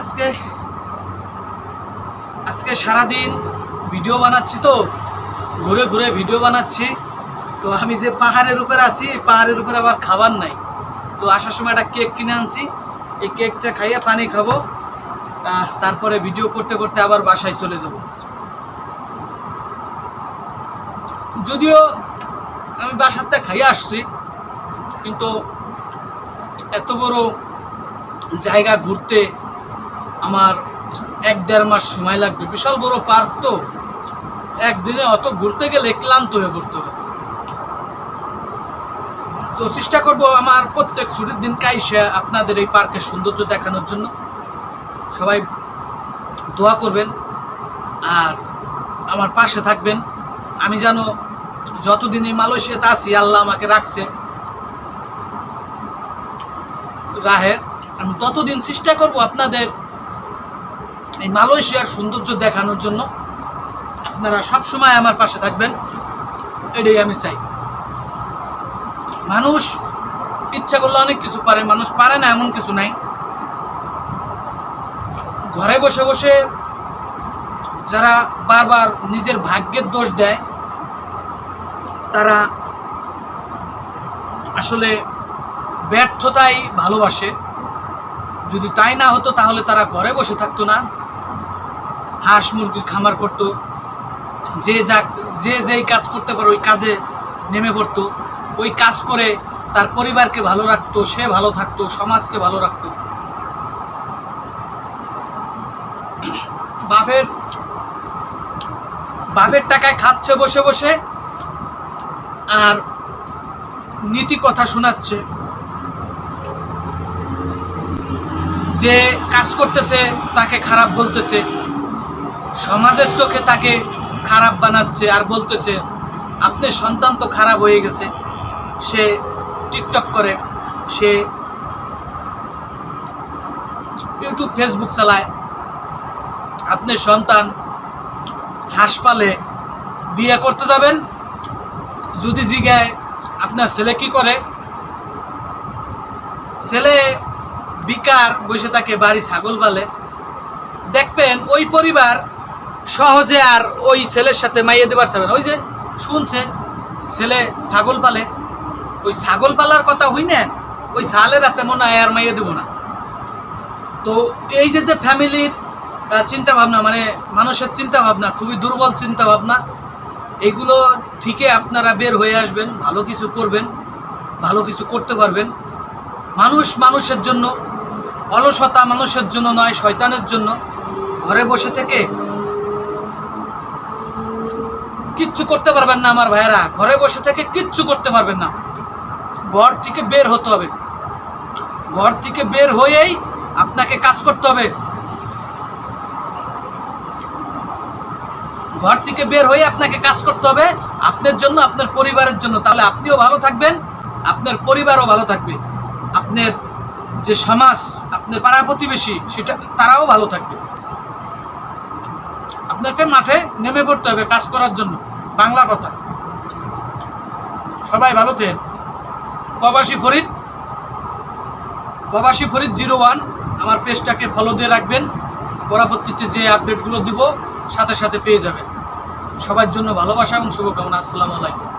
আজকে আজকে সারাদিন ভিডিও বানাচ্ছি তো, ঘুরে ঘুরে ভিডিও বানাচ্ছি। তো আমি যে পাহাড়ের উপরে আছি পাহাড়ের উপরে আবার খাবার নাই। তো আসার সময় একটা কেক কিনে আনছি। এই কেকটা খাইয়ে পানি খাব। তারপরে ভিডিও করতে করতে আবার বাসায় চলে যাব। যদিও আমি বাসাতে খাইয়ে আসছি, কিন্তু এত বড় জায়গা ঘুরতে আমার এক দেড় মাস সময় লাগবে। বিশাল বড় পার্ক তো। একদিনে অত ঘুরতে গেলে ক্লান্ত হয়ে পড়তে হবে। তো চেষ্টা করব আমার প্রত্যেক ছুটির দিন কাইসে আপনাদের এই পার্কের সৌন্দর্য দেখানোর জন্য। সবাই দোয়া করবেন আর আমার পাশে থাকবেন। আমি যেন যতদিন এই মালয়েশিয়াতে আছি, আল্লাহ আমাকে রাখছে। রাহে আমি ততদিন চেষ্টা করব আপনাদের এই মালয়েশিয়ার সৌন্দর্য দেখানোর জন্য আপনারা সব সময় আমার পাশে থাকবেন। এটাই আমি চাই। মানুষ ইচ্ছা করলে অনেক কিছু পারে, মানুষ পারে না এমন কিছু নাই। ঘরে বসে বসে যারা বারবার নিজের ভাগ্যের দোষ দেয়, তারা আসলে ব্যর্থতাই ভালোবাসে। যদি তাই না হতো তাহলে তারা ঘরে বসে থাকতো না। হাঁস মুরগির খামার করতো। যে যা, যে যেই কাজ করতে পারে ওই কাজে নেমে পড়তো। ওই কাজ করে তার পরিবারকে ভালো রাখতো, সে ভালো থাকতো, সমাজকে ভালো রাখতো। বাপের বাপের টাকায় খাচ্ছে বসে বসে আর নীতি কথা শোনাচ্ছে। যে কাজ করতেছে তাকে খারাপ বলতেছে। সমাজের চোখে তাকে খারাপ বানাচ্ছে আর বলতেছে আপনার সন্তান তো খারাপ হয়ে গেছে। সে টিকটক করে, সে ইউটিউব, ফেসবুক চালায়। আপনার সন্তান হাসপালে বিয়ে করতে যাবেন। যদি জিগায় আপনার ছেলে কি করে? ছেলে বিকার বসে তাকে বাড়ি ছাগল পালে। দেখবেন ওই পরিবার সহজে আর ওই ছেলের সাথে মাইয়ে দেবার চাবে না। ওই যে শুনছে, ছেলে ছাগল পালে। ওই ছাগল পালার কথা হই না, ওই সালের রাতে মনে হয় আর মাইয়ে দেবো না। তো এই যে যে ফ্যামিলির চিন্তা ভাবনা মানে মানুষের চিন্তা ভাবনা খুবই দুর্বল চিন্তা ভাবনা এইগুলো থেকে আপনারা বের হয়ে আসবেন, ভালো কিছু করবেন, ভালো কিছু করতে পারবেন। মানুষ মানুষের জন্য, অলসতা মানুষের জন্য নয়, শয়তানের জন্য। ঘরে বসে থেকে কিচ্ছু করতে পারবেন না আমার ভাইয়েরা। ঘরে বসে থেকে কিচ্ছু করতে পারবেন না। ঘর থেকে বের হতে হবে। ঘর থেকে বের হয়েই আপনাকে কাজ করতে হবে। ঘর থেকে বের হয়ে আপনাকে কাজ করতে হবে। আপনার জন্য, আপনার পরিবারের জন্য। তাহলে আপনিও ভালো থাকবেন, আপনার পরিবারও ভালো থাকবে। আপনার যে সমাজ, আপনার পাড়া প্রতিবেশী, সেটা তারাও ভালো থাকবে। আপনাকে মাঠে নেমে পড়তে হবে কাজ করার জন্য। বাংলা কথা। সবাই ভালো থেন। প্রবাসী ফরিদ প্রবাসী ফরিদ জিরো ওয়ান, আমার পেজটাকে ফলো দিয়ে রাখবেন। পরবর্তীতে যে আপডেটগুলো দিব, সাথে সাথে পেয়ে যাবেন। সবার জন্য ভালোবাসা এবং শুভকামনা। আসসালামু আলাইকুম।